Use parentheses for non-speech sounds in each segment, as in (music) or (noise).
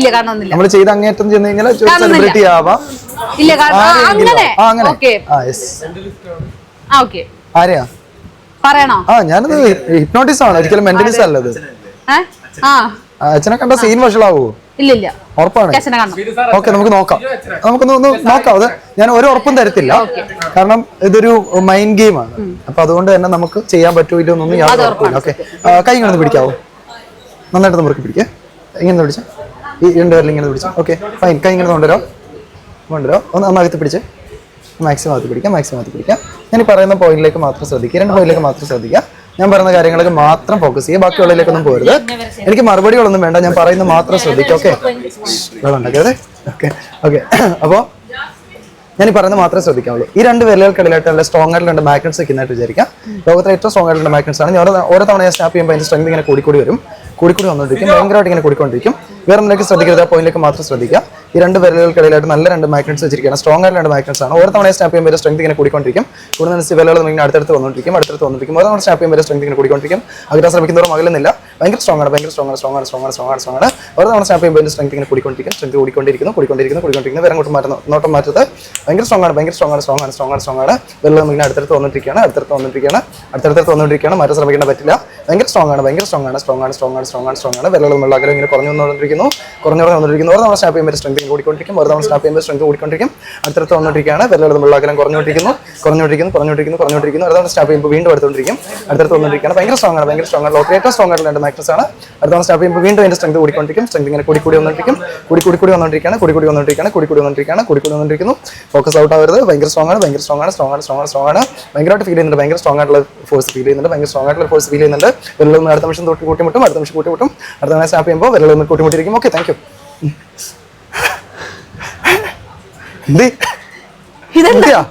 ഇല്ല കാണുന്നില്ല നമ്മൾ ചെയ്ത് അങ്ങേറ്റം ചെന്ന് കഴിഞ്ഞാൽ. സെലിബ്രിറ്റി ആവാം. ഇല്ല അങ്ങനെ. ഓക്കെ ആ ഓക്കെ ആരെയാ? പറയണോ? ആ ഞാനത് ഹിപ്നോട്ടിസ്റ്റ് ആണ്. ഒരിക്കലും മെന്റലിസ്റ്റ് അല്ലത്. അച്ഛനെ കണ്ട സീൻ വഷളാവോ? ഇല്ല ഇല്ല. ഉറപ്പാണ്. ഓക്കെ നമുക്ക് നോക്കാം. നമുക്കൊന്ന് ഒന്ന് നോക്കാം. അത് ഞാൻ ഒരു ഉറപ്പും തരത്തില്ല. കാരണം ഇതൊരു മൈൻഡ് ഗെയിമാണ് ആണ്. അപ്പൊ അതുകൊണ്ട് തന്നെ നമുക്ക് ചെയ്യാൻ പറ്റുമോ ഇല്ലയോ എന്നൊന്നും യാതൊരു ഉറപ്പില്ല ഓക്കെ കൈ ഒന്ന് പിടിക്കാവോ? നന്നായിട്ട് നമുക്ക് പിടിക്കാം. ഇങ്ങനെ ഒന്ന് പിടിച്ച. ഈ രണ്ട് പേരിൽ ഇങ്ങനെ പിടിച്ചു. ഓക്കെ ഫൈൻ കൈ ഇങ്ങനെ കൊണ്ടുവരോ. കൊണ്ടുവരോ. ഒന്ന് നന്നാകത്ത് പിടിച്ച്. മാക്സിമം അകത്ത് പിടിക്കാം മാക്സിമം അകത്ത് പിടിക്കാം. ഞാൻ ഈ പറയുന്ന പോയിന്റിലേക്ക് മാത്രം ശ്രദ്ധിക്കുക. രണ്ട് പോയിന്റിലേക്ക് മാത്രം ശ്രദ്ധിക്കുക. ഞാൻ പറയുന്ന കാര്യങ്ങളൊക്കെ മാത്രം ഫോക്കസ് ചെയ്യുക. ബാക്കിയുള്ളതിലേക്കൊന്നും പോരുത്. എനിക്ക് മറുപടികളൊന്നും വേണ്ട. ഞാൻ പറയുന്നത് മാത്രം ശ്രദ്ധിക്കുക. ഓക്കെ വെള്ളം ഉണ്ടാക്കിയത് ഓക്കെ ഓക്കെ അപ്പോൾ ഞാൻ ഈ പറയുന്നത് മാത്രമേ ശ്രദ്ധിക്കാവുള്ളൂ. ഈ രണ്ട് വിരലുകൾക്കിടയിലായിട്ട് നല്ല സ്ട്രോങ് ആയിട്ട് രണ്ട് മാഗ്നറ്റ്സ് വെക്കുന്നതായിട്ട് വിചാരിക്കാം. ലോകത്തിലെ ഏറ്റവും സ്ട്രോങ് ആയിട്ടുള്ള മാഗ്നറ്റ്സ് ആണ്. ഞാൻ ഓരോ തവണ സ്നാപ്പ് ചെയ്യുമ്പോൾ അതിന്റെ സ്ട്രെങ്ത് ഇങ്ങനെ കൂടിക്കൂടി വരും. കൂടിക്കൂടി വന്നുകൊണ്ടിരിക്കും. ഭയങ്കരമായിട്ട് ഇങ്ങനെ കൂടിക്കൊണ്ടിരിക്കും. വേറെ ഒന്നിലേക്ക് ശ്രദ്ധിക്കരുത്. ആ പോയിന്റിലേക്ക് മാത്രം ശ്രദ്ധിക്കുക. ഈ രണ്ട് വിരലുകൾക്കിടയിലായിട്ട് നല്ല രണ്ട് മാഗ്നറ്റ്സ് വെച്ചിരിക്കുകയാണ്. സ്ട്രോങ് ആയിട്ട് രണ്ട് മാഗ്നറ്റ്സ് ആണ്. ഓരോ തവണ സ്നാപ്പ് ചെയ്യുമ്പോൾ സ്ട്രെങ്ത് ഇങ്ങനെ കൂടിക്കൊണ്ടിരിക്കും. കൂടുതൽ വിരലുകൾ ഇങ്ങനെ അടുത്തടുത്ത് വന്നുകൊണ്ടിരിക്കും അടുത്തടുത്ത് വന്നിരിക്കും ഓരോ തവണ സ്നാപ്പ് ചെയ്യുമ്പോൾ സ്ട്രെങ്ത് ഇങ്ങനെ കൂടിക്കൊണ്ടിരിക്കും. അകറ്റാൻ ശ്രമിക്കുന്നവരും അകലുന്നില്ല ഭയങ്കര സ്ട്രോങ് ആണ് ഭയങ്കര സ്ട്രോങ് ആണ് സ്ട്രോങ് ആണ് സ്ട്രോങ് ആണ് സ്ട്രോങ് ആണ് സ്ട്രോങ് ആണ് ഓരോ തവണ സ്നാപ്പ് ചെയ്യുമ്പോൾ സ്ട്രെങ്ത് ഇങ്ങനെ കൂടിക്കൊണ്ടിരിക്കും സ്ട്രെങ്ത് കൂടിക്കൊണ്ടിരിക്കുന്നു കൂടിക്കൊണ്ടിരിക്കുന്നു കൂടിക്കൊണ്ടിരിക്കുന്നു വേറെ അങ്ങോട്ട് മാറ്റുന്നു നോട്ടം മാറ്റത് ഭയങ്കര സ്ട്രോങ് ആണ് ഭയങ്കര സ്ട്രോങ് ആണ് സ്ട്രോങ് ആണ് സ്ട്രോങ് ആണ് സ്ട്രോങ് ആണ് വെള്ളം ഇങ്ങനെ അടുത്തടുത്ത് വന്നിട്ടിരിക്കുകയാണ് അടുത്തടുത്ത് വന്നിട്ടിരിക്കുകയാണ് അടുത്തടുത്ത് വന്നിട്ടിരിക്കുകയാണ് മാറ്റം ശ്രമിക്കാൻ പറ്റില്ല ഭയങ്കര സ്ട്രോങ് ആണ് ഭയങ്കര സ്ട്രോങ് ആണ് സ്ട്രോങ് ആണ് സ്ട്രോങ് ആണ് സ്ട്രോങ് ആണ് സ്ട്രോങ് ആണ് വെള്ളം വെള്ളം അകലം ഇങ്ങനെ കുറഞ്ഞു വന്നുകൊണ്ടിരിക്കുന്നു കുറഞ്ഞു വന്നുകൊണ്ടിരിക്കുന്നു ഓരോ തവണ സ്നാപ്പ് ചെയ്യുമ്പോൾ സ്ട്രെങ്ത് കൂടിക്കൊണ്ടിരിക്കും ഓരോ തവണ സ്നാപ്പ് ചെയ്യുമ്പോൾ സ്ട്രെങ്ത് കൂടിക്കൊണ്ടിരിക്കും അടുത്തടുത്ത് വന്നിട്ടിരിക്കുകയാണ് വെള്ളം വെള്ളം അകലം കുറഞ്ഞുകൊണ്ടിരിക്കുന്നു കുറഞ്ഞുകൊണ്ടിരിക്കുന്നു കുറഞ്ഞുകൊണ്ടിരിക്കുന്നു കുറഞ്ഞുകൊണ്ടിരിക്കുന്നു ഓരോ തവണ സ്നാപ്പ് ചെയ്യുമ്പോൾ വീണ്ടും അടുത്തുകൊണ്ടിരിക്കും അടുത്തടുത്ത് വന്നിരിക്കുകയാണ് ഭയങ്കര സ്ട്രോങ് ആണ് ഭയങ്കര സ്ട്രോങ് ആണ് ലോക്കൽ ഏറ്റവും സ്ട്രോങ് ആയിട്ടുള്ള രണ്ട് ആക്ട്രസ് ആണ്. അടുത്ത സ്റ്റാപ്പ് ചെയ്യുമ്പോൾ വീണ്ടും അതിന്റെ സ്ട്രെങ്ത് കൂടിക്കൊണ്ടിരിക്കും. സ്ട്രെങ്ത് ഇങ്ങനെ കൂടി കൂടി വന്നിരിക്കും കൂടി കൂടി കൂടി വന്നിരിക്കുകയാണ് കൂടി കൂടി വന്നിരിക്കുകയാണ് കൂടി കൂടി വന്നിരിക്കുകയാണ് കൂടി കൂടി വന്നിരിക്കുന്നു ഫോക്കസ് ഔട്ട് ആവരുത്. ഭയങ്കര സ്ട്രോങ് ആണ് ഭയങ്കര സ്ട്രോങ് ആണ് സ്ട്രോങ് ആണ് സ്ട്രോങ് ആണ് സ്ട്രോങ് ആണ്. ഭയങ്കരമായിട്ട് ഫീൽ ചെയ്യുന്നുണ്ട്. ഭയങ്കര സ്ട്രോങ് ആയിട്ടുള്ള ഫോഴ്സ് ഫീൽ ചെയ്യുന്നുണ്ട്. ഭയങ്കര സ്ട്രോങ് ആയിട്ടുള്ള ഫോഴ്സ് ഫീൽ ചെയ്യുന്നുണ്ട്. വെള്ളം അടുത്ത നിമിഷം തൊട്ട് കൂട്ടിമുട്ടും അടുത്ത നിമിഷം കൂട്ടിമുട്ടും. അടുത്ത തവണ സ്റ്റാപ്പ് ചെയ്യുമ്പോൾ വെള്ളം ഒന്ന് കൂട്ടിമുട്ടിരിക്കും ഓക്കെ താങ്ക് യു എന്ത്? ഇതെന്താ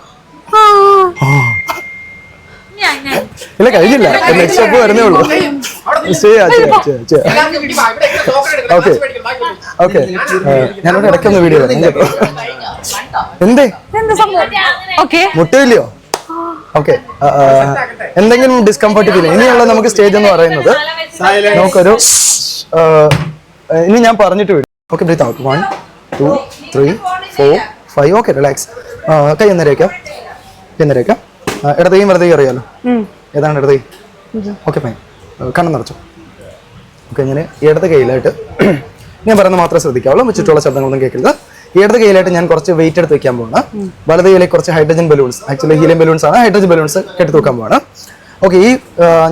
ഇല്ല കഴിഞ്ഞില്ല. നെക്സ്റ്റ് സ്റ്റെപ്പ് വരുന്നേ ഉള്ളൂ. ഓക്കെ ഓക്കെ ഞാനോട് ഇടയ്ക്കൊന്ന് വീഡിയോ വരാം. കേട്ടോ എന്തേ? ഇതെന്താ സംഭവം? ഓക്കെ. മുട്ടയില്ലയോ? ഓക്കെ എന്തെങ്കിലും ഡിസ്കംഫർട്ട് ഫീൽ ഇനിയുള്ള നമുക്ക് സ്റ്റേജ് എന്ന് പറയുന്നത് നമുക്കൊരു ഇനി ഞാൻ പറഞ്ഞിട്ട് വരും. Okay breathe out one two three four five okay relax കൈ ഒന്നരയ്ക്കാം. കൈ ഒന്നരയ്ക്കാം. ഇടതേയും വെറുതെ അറിയാലോ? ഏതാണ് ഇടതെ ഓക്കെ ഫൈൻ കണ്ണം നിറച്ചു. ഓക്കെ ഞാൻ ഇടത് കയ്യിലായിട്ട് (clears throat) ഞാൻ പറയുന്നത് മാത്രം ശ്രദ്ധിക്കാവുള്ളൂ. ചുറ്റുള്ള ശബ്ദങ്ങളൊന്നും കേൾക്കരുത്. ഇടത് കയ്യിലായിട്ട് ഞാൻ കുറച്ച് വെയിറ്റ് എടുത്ത് വെക്കാൻ പോവാണ്. വലത് കുറച്ച് hydrogen balloons actually helium balloons ആണ്. ഹൈഡ്രജൻ ബലൂൺസ് കെട്ടി തൂക്കാൻ പോവാണ്. ഓക്കെ ഈ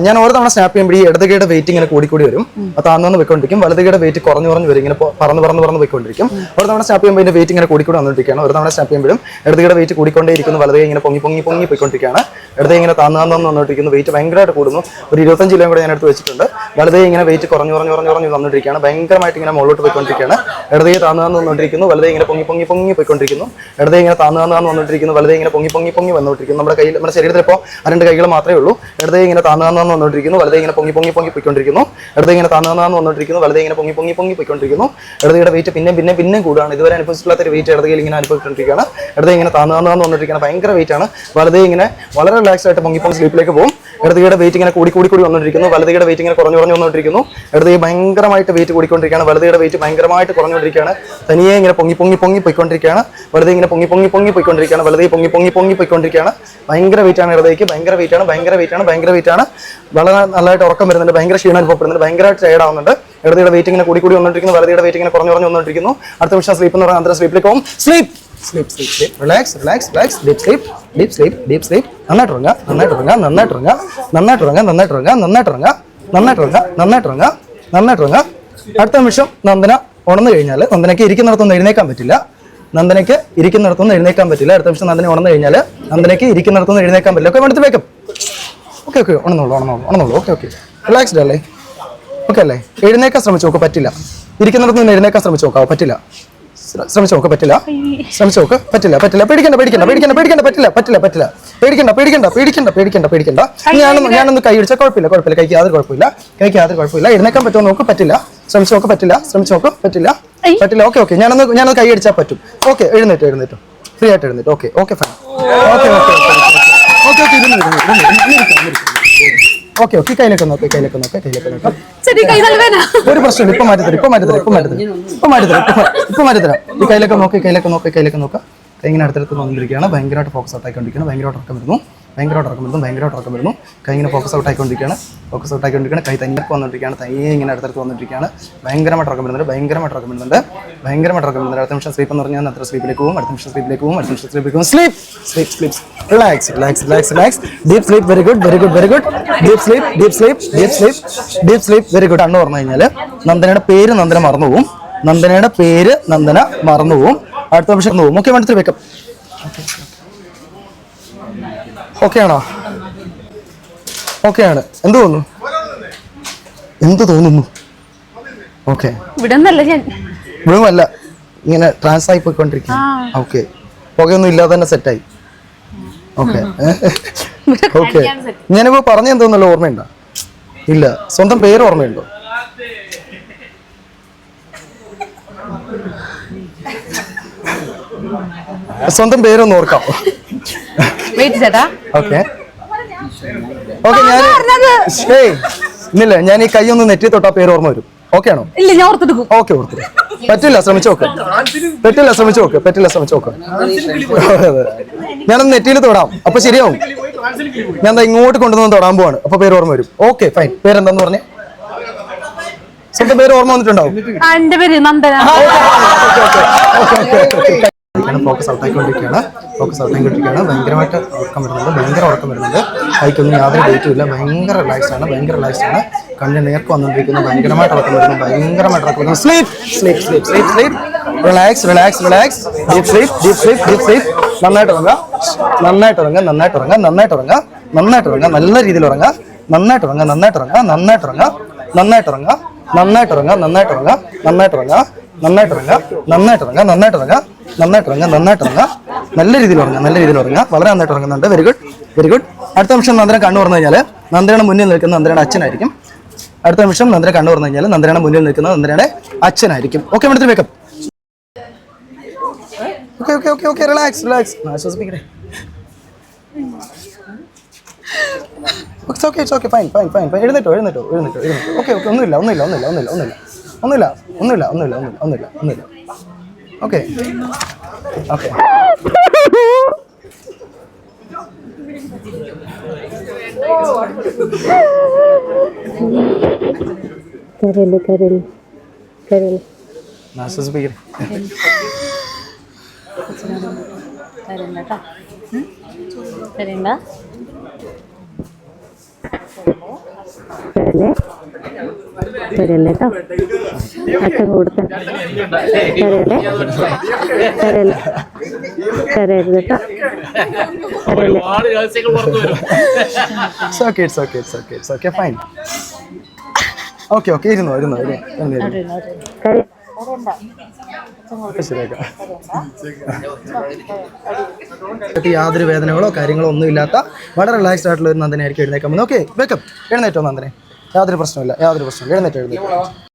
ഞാൻ ഓരോ തവണ സ്നാപ്പ് ചെയ്യുമ്പോൾ ഈ ഇടത് കൈയുടെ വെയിറ്റ് ഇങ്ങനെ കൂടി കൂടി വരും താന്നു പോയിക്കൊണ്ടിരിക്കും. വലത് കൈയുടെ വെയിറ്റ് കുറഞ്ഞു കുറഞ്ഞു വരും. ഇങ്ങനെ പറന്ന് പറന്ന് പറന്ന് പോയിക്കൊണ്ടിരിക്കും. ഒരു തവണ സ്നാപ്പ് ചെയ്യുമ്പോൾ ഇതിന്റെ വെയിറ്റ് ഇങ്ങനെ കൂടി കൂടി വന്നുകൊണ്ടിരിക്കുകയാണ് ഒരു തവണ സ്നാപ്പ് ചെയ്യുമ്പോഴും ഇടത് കൈയുടെ വെയിറ്റ് കൂടിക്കൊണ്ടേയിരിക്കുന്നു. വലതുകൈ ഇങ്ങനെ പൊങ്ങി പൊങ്ങി പൊങ്ങി പോയിക്കൊണ്ടിരിക്കുകയാണ്. ഇടതുകൈ ഇങ്ങനെ താന്നു താന്നു വന്നുകൊണ്ടിരിക്കുന്നു വെയിറ്റ് ഭയങ്കരമായിട്ട് കൂടുന്നു. ഒരു ഇരുപത്തഞ്ച് കിലോ കൂടെ ഞാൻ എടുത്ത് വെച്ചിട്ടുണ്ട്. വലതുകൈ ഇങ്ങനെ വെയിറ്റ് കുറഞ്ഞു കുറഞ്ഞു കുറഞ്ഞു കുറഞ്ഞു വന്നുകൊണ്ടിരിക്കുകയാണ് ഭയങ്കരമായിട്ട് ഇങ്ങനെ മുകളിലോട്ട് പോയിക്കൊണ്ടിരിക്കുകയാണ്. ഇടതുകൈ താന്നു താന്നു വന്നുകൊണ്ടിരിക്കുന്നു വലതുകൈ ഇങ്ങനെ പൊങ്ങി പൊങ്ങി പൊങ്ങി പോയിക്കൊണ്ടിരിക്കുന്നു. ഇടതുകൈ ഇങ്ങനെ താന്നു താന്നു താന്നു വന്നുകൊണ്ടിരിക്കുന്നു വലത് ഇങ്ങനെ പൊങ്ങി പൊങ്ങി പൊങ്ങി വന്നുകൊണ്ടിരിക്കുന്നു നമ്മുടെ കയ്യിൽ നമ്മുടെ ശരീരത്തിൽ ഇപ്പോൾ ആ രണ്ട് കൈകൾ മാത്രമേ ഉള്ളൂ. ഇടത് ഇങ്ങനെ താന്നു താന്നു വന്നുകൊണ്ടിരിക്കുന്നു വലത് ഇങ്ങനെ പൊങ്ങി പൊങ്ങി പൊങ്ങി പോയിക്കൊണ്ടിരിക്കുന്നു ഇടത് ഇങ്ങനെ താന്നു താന്നു വന്നുകൊണ്ടിരിക്കുന്നു വലത് ഇങ്ങനെ പൊങ്ങി പൊങ്ങി പൊങ്ങി പോയിക്കൊണ്ടിരിക്കുന്നു ഇടത് കൈയുടെ വെയിറ്റ് പിന്നെ പിന്നെ പിന്നെ കൂടുകയാണ് ഇതുവരെ അനുഭവിച്ചിട്ടുള്ള ഒരു വെയിറ്റ് ഇടത് കൈയിൽ ഇങ്ങനെ അനുഭവിച്ചുകൊണ്ടിരിക്കുകയാണ് ഇടത് ഇങ്ങനെ താന്നു താന്നു വന്നുകൊണ്ടിരിക്കുകയാണ് ഭയങ്കര വെയിറ്റ് ആണ് വലത് ഇങ്ങനെ വളരെ റിലാക്സ് ആയിട്ട് പൊങ്ങി പൊങ്ങി സ്ലീപ്പിലേക്ക് പോകും ഇടതുകയുടെ വെയിറ്റ് ഇങ്ങനെ കൂടി കൂടി കൂടി വന്നുകൊണ്ടിരിക്കുന്നു വലതുകയുടെ വെയിറ്റ് ഇങ്ങനെ കുറഞ്ഞു കുറഞ്ഞു വന്നുകൊണ്ടിരിക്കുന്നു ഇടത് ഭയങ്കരമായിട്ട് വെയിറ്റ് കൂടിക്കൊണ്ടിരിക്കുകയാണ് വലതുകയുടെ വെയിറ്റ് ഭയങ്കരമായിട്ട് കുറഞ്ഞുകൊണ്ടിരിക്കുകയാണ് തനിയെ ഇങ്ങനെ പൊങ്ങി പൊങ്ങി പൊങ്ങി പോയിക്കൊണ്ടിരിക്കുകയാണ് വലത് ഇങ്ങനെ പൊങ്ങി പൊങ്ങി പൊങ്ങി പോയിക്കൊണ്ടിരിക്കുകയാണ് വലത് പൊങ്ങി പൊങ്ങി പൊങ്ങി പോയിക്കൊണ്ടിരിക്കുകയാണ് ഭയങ്കര വെയിറ്റ് ആണ് ഇടതേക്ക് ഭയങ്കര വെയിറ്റ് ആണ് ഭയങ്കര വെയിറ്റ് ആണ് ഭയങ്കര വെയിറ്റ് ആണ്. വളരെ നല്ലതായിട്ട് ഉറക്കം വരുന്നുണ്ട് ഭയങ്കര ക്ഷീണം അനുഭവപ്പെടുന്നുണ്ട് ഭയങ്കരമായിട്ട് ടയർഡ് ആവുന്നുണ്ട്. ഇടതിയുടെ വെയിറ്റ് ഇങ്ങനെ കൂടി കൂടി വന്നിട്ടിരിക്കുന്നു വലതിയുടെ വെയിറ്റ് ഇങ്ങനെ കുറഞ്ഞു കുറഞ്ഞു വന്നിട്ടിരിക്കുന്നു അടുത്ത വിഷയം സ്ലീപ്പ് എന്ന് പറഞ്ഞാൽ അന്തര സ്ലീപ്പിലേക്ക് പോകും sleep sleep sleep relax relax relax deep sleep deep sleep deep sleep നന്നായിട്ട് ഉറങ്ങുക നന്നായിട്ട് ഉറങ്ങുക നന്നായിട്ട് ഉറങ്ങുക നന്നായിട്ട് ഉറങ്ങുക നന്നായിട്ട് ഉറങ്ങുക നന്നായിട്ട് ഉറങ്ങുക നന്നായിട്ട് ഉറങ്ങുക നന്നായിട്ട് ഉറങ്ങുക നന്നായിട്ട് ഉറങ്ങുക. അടുത്ത നിമിഷം നന്ദന ഉണർന്നു കഴിഞ്ഞാൽ നന്ദനയ്ക്ക് ഇരിക്കുന്നിടത്തൊന്നും എഴുന്നേക്കാൻ പറ്റില്ല. നന്ദനയ്ക്ക് ഇരിക്കുന്നിടത്തൊന്നും എഴുന്നേക്കാൻ പറ്റില്ല. അടുത്ത നിമിഷം നന്ദന ഉണർന്നു കഴിഞ്ഞാൽ നന്ദനയ്ക്ക് ഇരിക്കുന്നിടത്തൊന്നും എഴുന്നേക്കാൻ പറ്റില്ല. ഒക്കെ വേണ്ടത് വേക്കും ഓക്കെ ഓക്കെ ഉണർന്നോളൂ ഉണർന്നോളൂ ഉണർന്നോളൂ. Okay okay. റിലാക്സ്ഡ് അല്ലേ? ഓക്കെ അല്ലേ? എഴുന്നേക്കാൻ ശ്രമിച്ചു നോക്ക് പറ്റില്ല. ഇരിക്കുന്നിടത്ത് നിന്ന് എഴുന്നേക്കാൻ ശ്രമിച്ചു നോക്കാവോ പറ്റില്ല. ശ്ര- ശ്രമിച്ചു നോക്ക് പറ്റില്ല. ശ്രമിച്ചു നോക്ക് പറ്റില്ല പറ്റില്ല. പേടിക്കണ്ട പേടിക്കണ്ട പേടിക്കണ്ട പേടിക്കണ്ട പറ്റില്ല പറ്റില്ല പറ്റില്ല. പേടിക്കണ്ട പേടിക്കണ്ട പേടിക്കണ്ട പേടിക്കണ്ട പേടിക്കണ്ട. ഞാനൊന്ന് ഞാനൊന്ന് കൈ അടിച്ചാൽ കുഴപ്പമില്ല കുഴപ്പമില്ല. കൈക്ക് യാതൊരു കുഴപ്പമില്ല. കൈക്ക് യാതൊരു കുഴപ്പമില്ല. എഴുന്നേക്കാൻ പറ്റുമോ നോക്ക് പറ്റില്ല. ശ്രമിച്ചു നോക്ക് പറ്റില്ല. ശ്രമിച്ചു നോക്ക് പറ്റില്ല. പറ്റില്ല. Okay okay. ഞാനൊന്ന് ഞാനൊന്ന് കൈ അടിച്ചാൽ പറ്റും. ഓക്കെ എഴുന്നേറ്റ് എഴുന്നേറ്റ്. ഫ്രീ ആയിട്ട് എഴുന്നേറ്റ്. Okay okay fine. Okay okay. Okay okay okay okay okay okay കയ്യിലേക്ക് നോക്ക് കയ്യിലേക്ക് നോക്ക് കയ്യിലേക്ക് നോക്ക്. ഒരു പ്രശ്നമില്ല ഇപ്പൊ മാറ്റിത്തരാം ഇപ്പൊ മാറ്റിത്തരാം ഇപ്പൊ മാറ്റിത്തരാം ഇപ്പൊ മാറ്റിത്തരാം ഇപ്പൊ മാ- മാറ്റി മാറ്റിത്തരാം ഈ കയ്യിലൊക്കെ നോക്കി കയ്യിലൊക്കെ നോക്കി കയ്യിലൊക്കെ നോക്കാം. കൈ ഇങ്ങനെ അടുത്തടുത്ത് വന്നിരിക്കുകയാണ്. ഭയങ്കരമായിട്ട് ഫോക്കസ് ആയിക്കൊണ്ടിരിക്കുകയാണ്. ഭയങ്കരമായിട്ട് ഉറക്കം വരുന്നു. ഭയങ്കരമായിട്ട് ഉറക്കം വരുന്നു ഭയങ്കരമായിട്ട് ഉറക്കം വരുന്നു കൈ ഇങ്ങനെ ഫോക്കസ് ഔട്ട് ആയിക്കൊണ്ടിരിക്കുകയാണ്. ഫോക്കസ് ഔട്ട് ആയിക്കൊണ്ടിരിക്കുകയാണ്. കൈ തന്നെ വന്നിട്ടിരിക്കുകയാണ് തനിയെ ഇങ്ങനെ അടുത്തടുത്ത് വന്നിട്ടിരിക്കുകയാണ് ഭയങ്കരമായിട്ട് ഉറക്കം വരുന്നുണ്ട് ഭയങ്കരമായിട്ട് ഉറക്കം വരുന്നുണ്ട് ഭയങ്കരമായിട്ട് ഉറക്കം വരുന്നുണ്ട് അടുത്ത നിമിഷം സ്ലീപ്പ് എന്ന് പറഞ്ഞാൽ അത്ര സ്ലീപ്പിലേക്ക് പോകും അടുത്ത നിമിഷം സ്ലീപ്പിലേക്ക് പോകും അടുത്ത നിമിഷം സ്ലീപ്പിലേക്ക് പോകും sleep sleep sleep relax relax relax relax deep sleep very good very good very good deep sleep deep sleep deep sleep deep sleep very good അന്ന് പറഞ്ഞു കഴിഞ്ഞാൽ നന്ദനയുടെ പേര് നന്ദന മറന്നു പോകും നന്ദനയുടെ പേര് നന്ദന മറന്നു പോകും അടുത്ത നിമിഷം പോകും ഓക്കെ മണത്തിൽ വെക്കാം ഓക്കെ ആണോ ഓക്കെ ആണ് എന്ത് തോന്നുന്നു? എന്ത് തോന്നുന്നു? ഓക്കെ. ഇവിടെ നിന്നല്ല ഞാൻ. ഇവിടുമല്ല ഇങ്ങനെ ട്രാൻസ് ആയി പോയിക്കൊണ്ടിരിക്കും ഓക്കെ. പുകയൊന്നും ഇല്ലാതെ തന്നെ സെറ്റായി ഓക്കെ. ഓക്കെ. ഞാനിപ്പോ പറഞ്ഞ എന്തോന്നല്ലോ ഓർമ്മയുണ്ടോ? ഇല്ല. സ്വന്തം പേര് ഓർമ്മയുണ്ടോ? സ്വന്തം പേരൊന്ന് ഓർക്കാം. വെയിറ്റ് ചേട്ടാ. ഓക്കെ ഓക്കെ ഞാൻ ഏയ്, ഇല്ലില്ല ഞാൻ ഈ കൈ ഒന്ന് നെറ്റി തൊട്ടാ പേര് ഓർമ്മ വരും. ഓക്കെ ആണോ? ഇല്ല ഞാൻ ഓർത്തെടുക്കും ഓക്കെ ഓർത്തു പറ്റില്ല ശ്രമിച്ചു നോക്ക്. പറ്റില്ല ശ്രമിച്ചു നോക്ക്. പറ്റില്ല ശ്രമിച്ചു നോക്ക്. ഞാനൊന്ന് നെറ്റിയിൽ തൊടാം. അപ്പൊ ശരിയാവും. ഞാൻ ഇങ്ങോട്ട് കൊണ്ടുവന്ന് തൊടാൻ പോവാണ്. അപ്പൊ പേര് ഓർമ്മ വരും. ഓക്കെ ഫൈൻ പേരെന്താന്ന് പറഞ്ഞേ? സ്വന്തം പേര് ഓർമ്മ വന്നിട്ടുണ്ടാവും. എന്റെ പേര് നന്ദന. ഫോക്കസ് ഔട്ടായിക്കൊണ്ടിരിക്കുകയാണ് ഫോക്കസ് ഔട്ടായിക്കൊണ്ടിരിക്കുകയാണ് ഭയങ്കരമായിട്ട് ഉറക്കം വരുന്നുണ്ട് ഭയങ്കര ഉറക്കം വരുന്നുണ്ട് ബൈക്കൊന്നും യാതൊരു ഡേറ്റും ഇല്ല ഭയങ്കര റിലാക്സ് ആണ് ഭയങ്കര റിലാക്സ് ആണ് കണ്ണിന് നേർക്ക് വന്നുകൊണ്ടിരിക്കുന്നു ഭയങ്കരമായിട്ട് ഉറക്കം വരുന്നു ഭയങ്കരമായിട്ട് ഉറക്കം വരുന്നു sleep sleep sleep sleep sleep relax relax relax deep sleep deep sleep deep sleep നന്നായിട്ട് ഉറങ്ങുക നന്നായിട്ട് ഉറങ്ങുക നന്നായിട്ട് ഉറങ്ങുക നന്നായിട്ട് ഉറങ്ങുക നന്നായിട്ട് ഉറങ്ങുക നല്ല രീതിയിൽ ഉറങ്ങുക നന്നായിട്ട് ഉറങ്ങുക നന്നായിട്ട് ഉറങ്ങുക നന്നായിട്ട് ഉറങ്ങുക നന്നായിട്ട് ഉറങ്ങുക നന്നായിട്ട് ഉറങ്ങുക നന്നായിട്ട് ഉറങ്ങുക നന്നായിട്ട് ഉറങ്ങുക നന്നായിട്ടിറങ്ങുക നന്നായിട്ട് ഉറങ്ങുക നന്നായിട്ട് ഉറങ്ങുക നന്നായിട്ട് ഉറങ്ങുക നല്ല രീതിയിൽ ഉറങ്ങുക നല്ല രീതിയിൽ ഉറങ്ങുക വളരെ നന്നായിട്ട് ഉറങ്ങുന്നുണ്ട് വെരി ഗുഡ് വെരി ഗുഡ് അടുത്ത നിമിഷം നന്ദന കണ്ണു പറഞ്ഞു കഴിഞ്ഞാൽ നന്ദനയുടെ മുന്നിൽ നിൽക്കുന്ന നന്ദനയുടെ അച്ഛനായിരിക്കും. അടുത്ത നിമിഷം നന്ദന കണ്ണു പറഞ്ഞു കഴിഞ്ഞാൽ നന്ദനയുടെ മുന്നിൽ നിൽക്കുന്ന നന്ദനയുടെ അച്ഛനായിരിക്കും. Okay മേഡത്തിൽ wake up okay okay okay okay relax relax ആശ്വസിപ്പിക്കട്ടെ it's okay okay fine fine fine fine എഴുന്നേറ്റോ എഴുന്നേറ്റോ എഴുന്നേറ്റോ ഓക്കെ ഓക്കെ ഒന്നുമില്ല ഒന്നുമില്ല ഒന്നുമില്ല ഒന്നുമില്ല ഒന്നുമില്ല. ഒന്നുമില്ല ഒന്നുമില്ല ഒന്നുമില്ല ഒന്നുമില്ല ഒന്നുമില്ല ഒന്നുമില്ല. ഓക്കെ. ഓക്കെ. കരൽ കരൽ കരൽ ആശ്വസിപ്പിക്കട്ടെ കരണ്ട. തരല്ലേ തരല്ലേ കേട്ടോ അച്ഛൻ കൊടുത്ത തരല്ലേ തരല്ലേ തരരുത് കേട്ടോ ഓക്കെ ഓക്കെ ഇരുന്നോ ഇരുന്നോ ഇരുന്നോ ഇരുന്നോ യാതൊരു വേദനകളോ കാര്യങ്ങളോ ഒന്നും ഇല്ലാത്ത വളരെ റിലാക്സ്ഡ് ആയിട്ടുള്ള ഒരു നന്ദനായിരിക്കും എഴുന്നേക്കാൻ ഓക്കെ വെക്കം എഴുന്നേറ്റോ നന്ദനെ? യാതൊരു പ്രശ്നമില്ല യാതൊരു പ്രശ്നമില്ല എഴുന്നേറ്റ് എഴുന്നേറ്റോ.